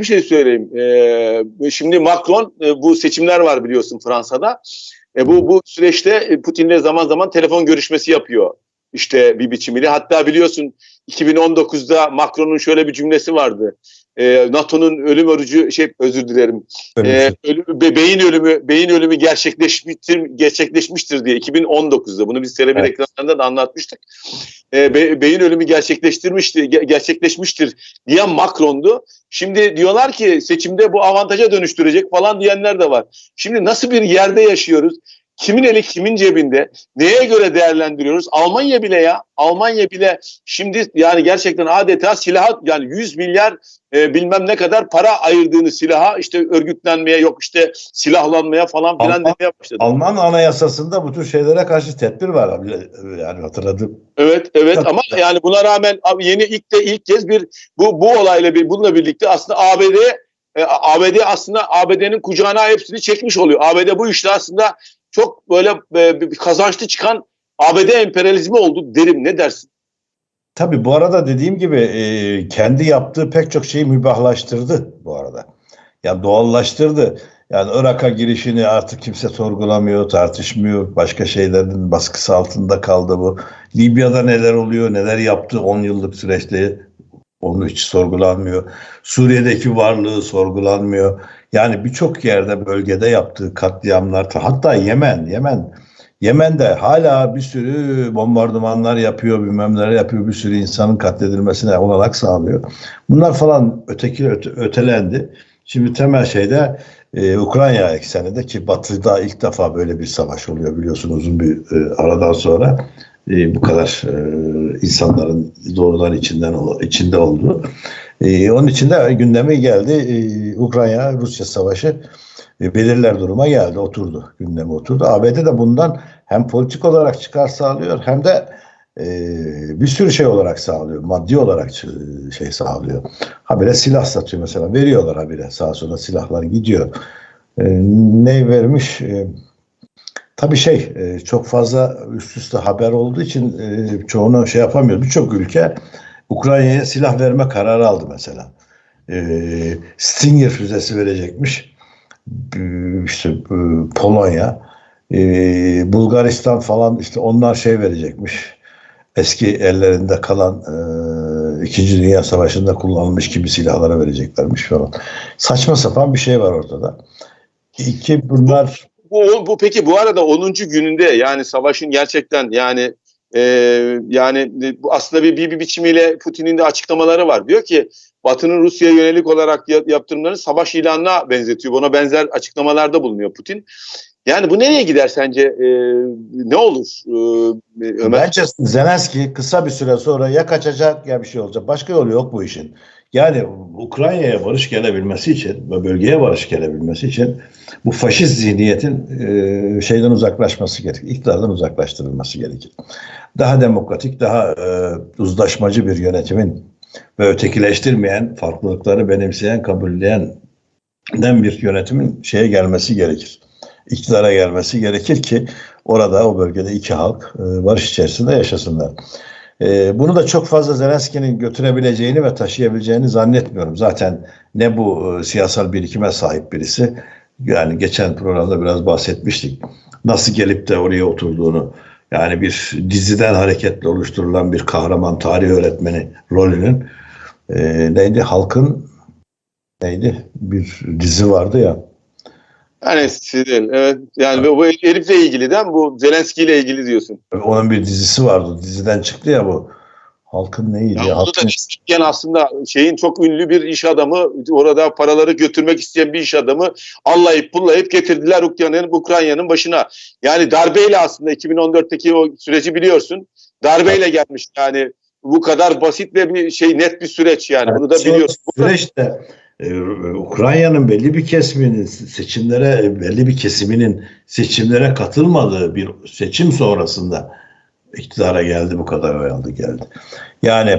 bir şey söyleyeyim. Ee, şimdi Macron e, bu seçimler var biliyorsun Fransa'da. E, bu bu süreçte e, Putin'le zaman zaman telefon görüşmesi yapıyor. İşte bir biçimiyle. Hatta biliyorsun 2019'da Macron'un şöyle bir cümlesi vardı. E, NATO'nun ölüm orucu şey özür dilerim. E, ölüm, be, beyin ölümü beyin ölümü gerçekleşmiştir gerçekleşmiştir diye 2019'da bunu biz televizyon evet. ekranlarında da anlatmıştık. E, be, beyin ölümü gerçekleştirmiştir gerçekleşmiştir diyen Macron'du. Şimdi diyorlar ki seçimde bu avantaja dönüştürecek falan diyenler de var. Şimdi nasıl bir yerde yaşıyoruz? Kimin eli kimin cebinde? Neye göre değerlendiriyoruz? Almanya bile ya. Almanya bile şimdi yani gerçekten adeta silah yani 100 milyar e, bilmem ne kadar para ayırdığını silaha işte örgütlenmeye yok işte silahlanmaya falan filan Alman, demeye başladı. Alman anayasasında bu tür şeylere karşı tedbir var yani hatırladım. Evet evet ama yani buna rağmen yeni ilk de ilk kez bir bu bu olayla bir bununla birlikte aslında ABD e, ABD aslında ABD'nin kucağına hepsini çekmiş oluyor. ABD bu işte aslında çok böyle e, bir kazançlı çıkan ABD emperyalizmi oldu derim. Ne dersin? Tabii bu arada dediğim gibi e, kendi yaptığı pek çok şeyi mübahlaştırdı bu arada. Yani doğallaştırdı. Yani Irak'a girişini artık kimse sorgulamıyor, tartışmıyor. Başka şeylerin baskısı altında kaldı bu. Libya'da neler oluyor, neler yaptı 10 yıllık süreçte onu hiç sorgulanmıyor. Suriye'deki varlığı sorgulanmıyor. Yani birçok yerde bölgede yaptığı katliamlar hatta Yemen, Yemen Yemen'de hala bir sürü bombardımanlar yapıyor, bilmem neler yapıyor, bir sürü insanın katledilmesine olanak sağlıyor. Bunlar falan öteki öte, ötelendi. Şimdi temel şeyde e, Ukrayna ekseninde ki Batı'da ilk defa böyle bir savaş oluyor biliyorsun uzun bir e, aradan sonra e, bu kadar e, insanların doğrudan içinden içinde olduğu. E, onun için de gündeme geldi e, Ukrayna-Rusya savaşı e, belirler duruma geldi, oturdu, gündeme oturdu. ABD de bundan hem politik olarak çıkar sağlıyor hem de e, bir sürü şey olarak sağlıyor. Maddi olarak şey sağlıyor. Habire silah satıyor mesela. Veriyorlar habire. Sağa sola silahlar gidiyor. E, ne vermiş? E, tabii şey e, çok fazla üst üste haber olduğu için e, çoğunu şey yapamıyor. Birçok ülke Ukrayna'ya silah verme kararı aldı mesela. E, Stinger füzesi verecekmiş. E, işte e, Polonya, e, Bulgaristan falan işte onlar şey verecekmiş. Eski ellerinde kalan e, İkinci Dünya Savaşı'nda kullanılmış gibi silahlara vereceklermiş falan. Saçma sapan bir şey var ortada. İki bunlar bu, bu, bu peki bu arada 10. gününde yani savaşın gerçekten yani e, yani aslında bir, bir, bir biçimiyle Putin'in de açıklamaları var. Diyor ki Batı'nın Rusya'ya yönelik olarak yaptırımlarını savaş ilanına benzetiyor. Buna benzer açıklamalarda bulunuyor Putin. Yani bu nereye gider sence? E, ne olur e, Ömer? Bence Zelenski kısa bir süre sonra ya kaçacak ya bir şey olacak. Başka yolu yok bu işin. Yani Ukrayna'ya barış gelebilmesi için ve bölgeye barış gelebilmesi için bu faşist zihniyetin e, şeyden uzaklaşması gerekir. İktidardan uzaklaştırılması gerekir. Daha demokratik, daha e, uzlaşmacı bir yönetimin ve ötekileştirmeyen, farklılıkları benimseyen, kabulleyen bir yönetimin şeye gelmesi gerekir. İktidara gelmesi gerekir ki orada o bölgede iki halk e, barış içerisinde yaşasınlar. E, bunu da çok fazla Zelenski'nin götürebileceğini ve taşıyabileceğini zannetmiyorum. Zaten ne bu e, siyasal birikime sahip birisi, yani geçen programda biraz bahsetmiştik. Nasıl gelip de oraya oturduğunu, yani bir diziden hareketle oluşturulan bir kahraman tarih öğretmeni rolünün e, neydi? Halkın neydi? Bir dizi vardı ya. Yani sizin evet yani evet. bu herifle ilgili değil mi? Bu Zelenski ile ilgili diyorsun. Onun bir dizisi vardı. Diziden çıktı ya bu. Halkın neydi? Ya, ya onu da isteyen aslında şeyin çok ünlü bir iş adamı orada paraları götürmek isteyen bir iş adamı allayıp pullayıp getirdiler Ukrayna'nın Ukrayna'nın başına. Yani darbeyle aslında 2014'teki o süreci biliyorsun. Darbeyle gelmiş yani bu kadar basit ve bir şey net bir süreç yani. Bunu da biliyorsun. Süreçte Ukrayna'nın belli bir kesiminin seçimlere belli bir kesiminin seçimlere katılmadığı bir seçim sonrasında iktidara geldi bu kadar oy aldı geldi. Yani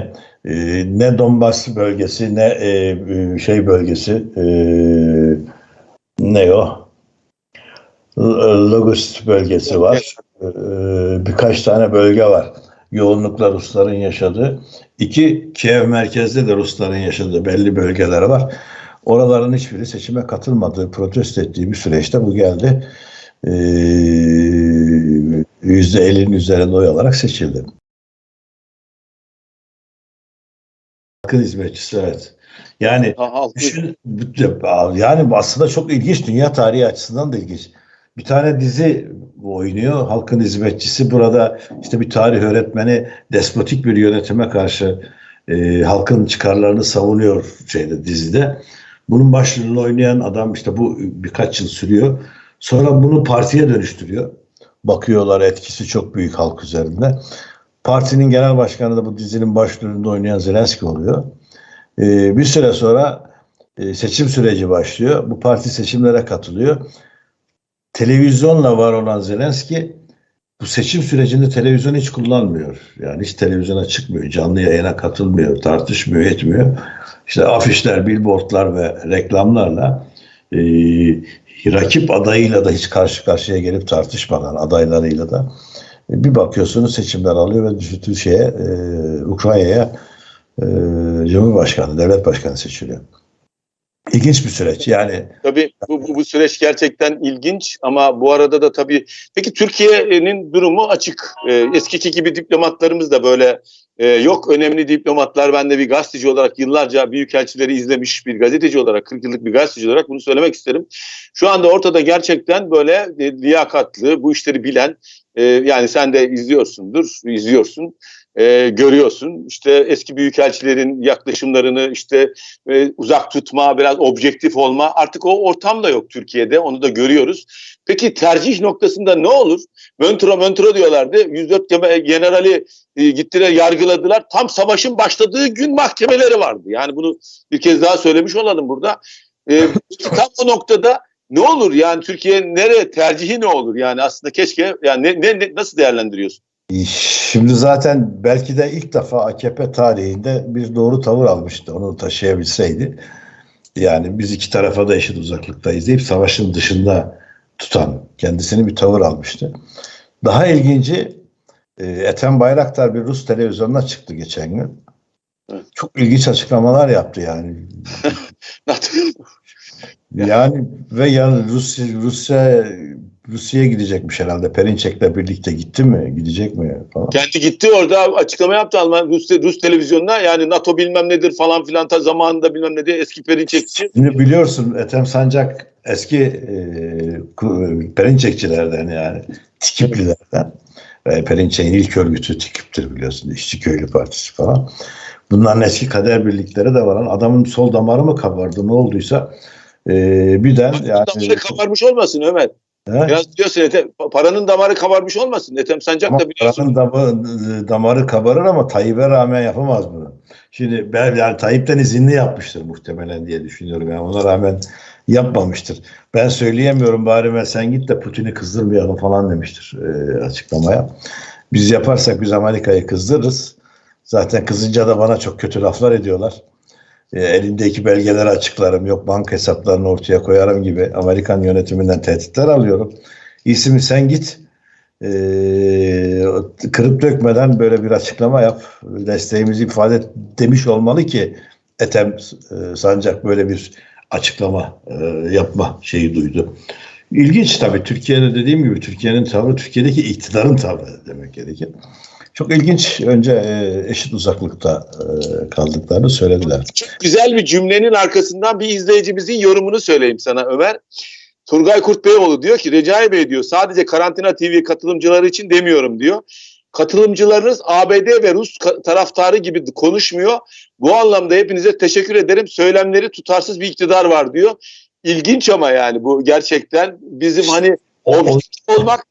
e, ne Donbas bölgesi ne e, e şey bölgesi e, ne o Logos bölgesi var. E, birkaç tane bölge var. Yoğunlukla Rusların yaşadığı. İki Kiev merkezde de Rusların yaşadığı belli bölgeler var. Oraların hiçbiri seçime katılmadığı, protesto ettiği bir süreçte bu geldi. Ee, %50'nin üzerinde oy alarak seçildi. Halkın hizmetçisi evet. Yani Düşün, yani aslında çok ilginç. Dünya tarihi açısından da ilginç. Bir tane dizi oynuyor. Halkın hizmetçisi burada işte bir tarih öğretmeni despotik bir yönetime karşı e, halkın çıkarlarını savunuyor şeyde dizide. Bunun başrolünü oynayan adam işte bu birkaç yıl sürüyor. Sonra bunu partiye dönüştürüyor. Bakıyorlar etkisi çok büyük halk üzerinde. Partinin genel başkanı da bu dizinin başrolünde oynayan Zelenski oluyor. Ee, bir süre sonra e, seçim süreci başlıyor. Bu parti seçimlere katılıyor. Televizyonla var olan Zelenski bu seçim sürecinde televizyon hiç kullanmıyor. Yani hiç televizyona çıkmıyor, canlı yayına katılmıyor, tartışmıyor, etmiyor. İşte afişler, billboardlar ve reklamlarla e, rakip adayıyla da hiç karşı karşıya gelip tartışmadan adaylarıyla da e, bir bakıyorsunuz seçimler alıyor ve düştüğü şeye e, Ukrayna'ya e, Cumhurbaşkanı, devlet başkanı seçiliyor. İlginç bir süreç. Yani Tabii bu, bu, süreç gerçekten ilginç ama bu arada da tabii peki Türkiye'nin durumu açık. Ee, eskiki gibi diplomatlarımız da böyle e, yok önemli diplomatlar. Ben de bir gazeteci olarak yıllarca büyükelçileri izlemiş bir gazeteci olarak 40 yıllık bir gazeteci olarak bunu söylemek isterim. Şu anda ortada gerçekten böyle e, liyakatlı bu işleri bilen e, yani sen de izliyorsundur, izliyorsun e, görüyorsun. İşte eski büyükelçilerin yaklaşımlarını işte e, uzak tutma, biraz objektif olma. Artık o ortam da yok Türkiye'de. Onu da görüyoruz. Peki tercih noktasında ne olur? Möntro möntro diyorlardı. 104 geme- generali e, gittiler yargıladılar. Tam savaşın başladığı gün mahkemeleri vardı. Yani bunu bir kez daha söylemiş olalım burada. E, tam o noktada ne olur yani Türkiye nereye tercihi ne olur yani aslında keşke yani ne, ne, ne- nasıl değerlendiriyorsun? Şimdi zaten belki de ilk defa AKP tarihinde bir doğru tavır almıştı. Onu taşıyabilseydi. Yani biz iki tarafa da eşit uzaklıktayız deyip savaşın dışında tutan kendisini bir tavır almıştı. Daha ilginci e, Ethem Bayraktar bir Rus televizyonuna çıktı geçen gün. Evet. Çok ilginç açıklamalar yaptı yani. Yani ve yani Rusya Rusya Rusya'ya gidecekmiş herhalde. Perinçek'le birlikte gitti mi? Gidecek mi falan. Kendi gitti orada açıklama yaptı Alman Rus, Rus televizyonuna yani NATO bilmem nedir falan filan ta zamanında bilmem ne diye eski Perinçekçi. Şimdi biliyorsun Ethem Sancak eski e, Perinçekçilerden yani Tikiplilerden. E, Perinçek'in ilk örgütü Tikip'tir biliyorsun. İşçi Köylü Partisi falan. Bunların eski kader birlikleri de var. Adamın sol damarı mı kabardı ne olduysa e, birden yani Damarı kabarmış olmasın Ömer. He? Biraz diyorsun Ethem, paranın damarı kabarmış olmasın. Ethem Sancak Ama da biliyorsun. paranın damarı, damarı kabarır ama Tayyip'e rağmen yapamaz bunu. Şimdi ben yani Tayyip'ten izinli yapmıştır muhtemelen diye düşünüyorum. Yani ona rağmen yapmamıştır. Ben söyleyemiyorum bari ben sen git de Putin'i kızdırmayalım falan demiştir e, açıklamaya. Biz yaparsak biz Amerika'yı kızdırırız. Zaten kızınca da bana çok kötü laflar ediyorlar. E, elindeki belgeleri açıklarım, yok banka hesaplarını ortaya koyarım gibi Amerikan yönetiminden tehditler alıyorum. İyisi mi sen git, e, kırıp dökmeden böyle bir açıklama yap, desteğimizi ifade et demiş olmalı ki Ethem e, Sancak böyle bir açıklama e, yapma şeyi duydu. İlginç tabii Türkiye'de dediğim gibi Türkiye'nin tavrı, Türkiye'deki iktidarın tavrı demek gerekir. Çok ilginç. Önce e, eşit uzaklıkta e, kaldıklarını söylediler. Çok güzel bir cümlenin arkasından bir izleyicimizin yorumunu söyleyeyim sana Ömer. Turgay Kurt Beyoğlu diyor ki Recai Bey diyor sadece Karantina TV katılımcıları için demiyorum diyor. Katılımcılarınız ABD ve Rus taraftarı gibi konuşmuyor. Bu anlamda hepinize teşekkür ederim. Söylemleri tutarsız bir iktidar var diyor. İlginç ama yani bu gerçekten bizim hani objektif olmak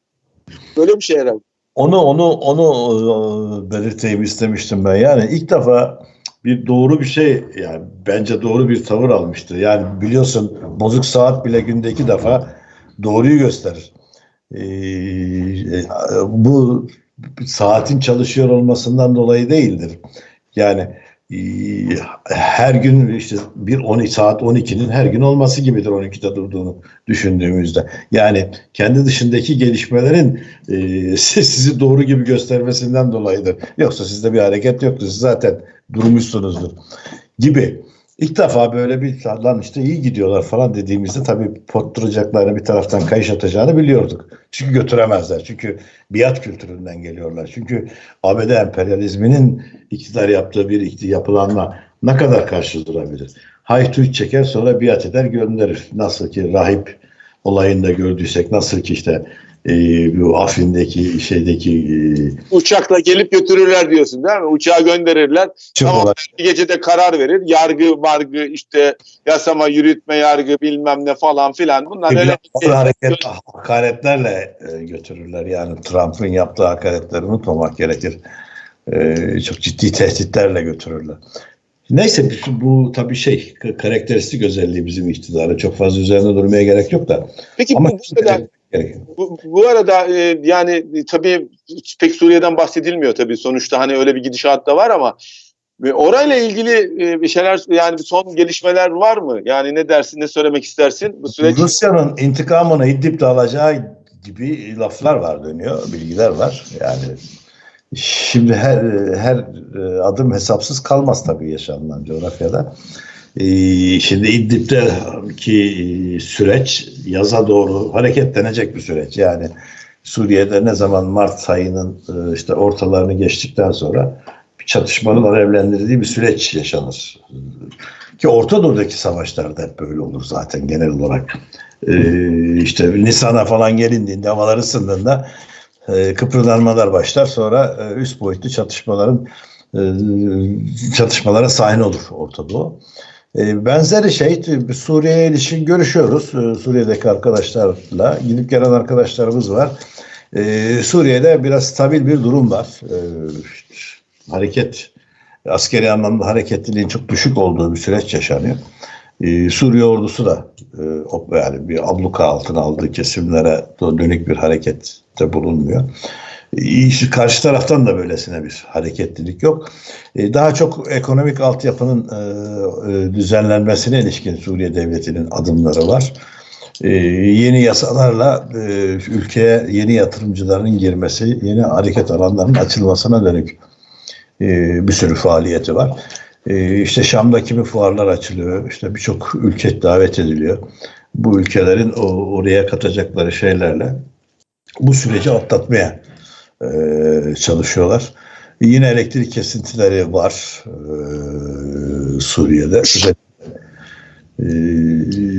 böyle bir şey herhalde. Onu onu onu belirteyim istemiştim ben. Yani ilk defa bir doğru bir şey yani bence doğru bir tavır almıştı. Yani biliyorsun bozuk saat bile günde iki defa doğruyu gösterir. Ee, bu saatin çalışıyor olmasından dolayı değildir. Yani her gün işte bir 12 saat 12'nin her gün olması gibidir 12'de durduğunu düşündüğümüzde. Yani kendi dışındaki gelişmelerin e, sizi doğru gibi göstermesinden dolayıdır. Yoksa sizde bir hareket yoktur. Siz zaten durmuşsunuzdur gibi. İlk defa böyle bir lan işte iyi gidiyorlar falan dediğimizde tabii potturacaklarını bir taraftan kayış atacağını biliyorduk. Çünkü götüremezler. Çünkü biat kültüründen geliyorlar. Çünkü ABD emperyalizminin iktidar yaptığı bir ikti- yapılanma ne kadar karşı durabilir? Haytuyt çeker sonra biat eder gönderir. Nasıl ki rahip olayında gördüysek nasıl ki işte e, bu Afrin'deki şeydeki e, Uçakla gelip götürürler diyorsun değil mi? Uçağa gönderirler. bir gecede karar verir. Yargı, vargı, işte yasama, yürütme, yargı bilmem ne falan filan. Bunlar öyle ağır hareket, hakaretlerle e, götürürler. Yani Trump'ın yaptığı hakaretleri unutmamak gerekir. E, çok ciddi tehditlerle götürürler. Neyse bu, bu tabii şey karakteristik özelliği bizim iktidarı. Çok fazla üzerine durmaya gerek yok da. Peki Ama bu, bu, kadar- bu, bu arada e, yani e, tabii pek Suriye'den bahsedilmiyor tabii. Sonuçta hani öyle bir gidişat da var ama e, orayla ilgili e, bir şeyler yani son gelişmeler var mı? Yani ne dersin, ne söylemek istersin? Bu süreç Rusya'nın intikamını İdlib'de alacağı gibi laflar var dönüyor, bilgiler var. Yani şimdi her her e, adım hesapsız kalmaz tabii yaşanılan coğrafyada. E, Şimdi İdlib'deki süreç yaza doğru hareketlenecek bir süreç. Yani Suriye'de ne zaman Mart ayının e, işte ortalarını geçtikten sonra bir çatışmanın alevlendirdiği bir süreç yaşanır. Ki Orta Doğu'daki savaşlarda hep böyle olur zaten genel olarak. Ee, işte Nisan'a falan gelindiğinde havalar ısındığında e, kıpırdanmalar başlar. Sonra e, üst boyutlu çatışmaların çatışmalara sahne olur Orta Doğu. E, benzeri şey Suriye'ye ilişkin görüşüyoruz. E, Suriye'deki arkadaşlarla gidip gelen arkadaşlarımız var. E, Suriye'de biraz stabil bir durum var. Hareket askeri anlamda hareketliliğin çok düşük olduğu bir süreç yaşanıyor. Ee, Suriye ordusu da e, yani bir abluka altına aldığı kesimlere dönük bir harekette bulunmuyor. Karşı taraftan da böylesine bir hareketlilik yok. Ee, daha çok ekonomik altyapının e, e, düzenlenmesine ilişkin Suriye Devleti'nin adımları var. Yeni yasalarla e, ülkeye yeni yatırımcıların girmesi, yeni hareket alanlarının açılmasına dönük e, bir sürü faaliyeti var. E, işte Şam'da kimi fuarlar açılıyor, işte birçok ülke davet ediliyor. Bu ülkelerin oraya katacakları şeylerle bu süreci atlatmaya e, çalışıyorlar. Yine elektrik kesintileri var e, Suriye'de. E,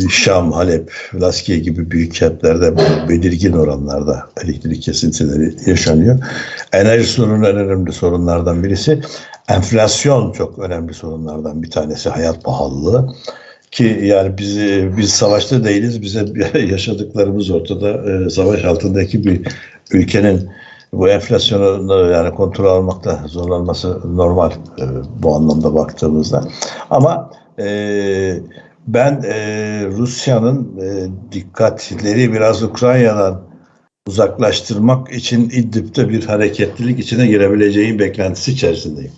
Şam, Halep, Laskiye gibi büyük kentlerde belirgin oranlarda elektrik kesintileri yaşanıyor. Enerji sorunu en önemli sorunlardan birisi. Enflasyon çok önemli sorunlardan bir tanesi. Hayat pahalılığı. Ki yani biz biz savaşta değiliz. Bize yaşadıklarımız ortada. Ee, savaş altındaki bir ülkenin bu enflasyonu yani kontrol almakta zorlanması normal e, bu anlamda baktığımızda. Ama e, ben e, Rusya'nın e, dikkatleri biraz Ukrayna'dan uzaklaştırmak için İdlib'de bir hareketlilik içine girebileceği beklentisi içerisindeyim.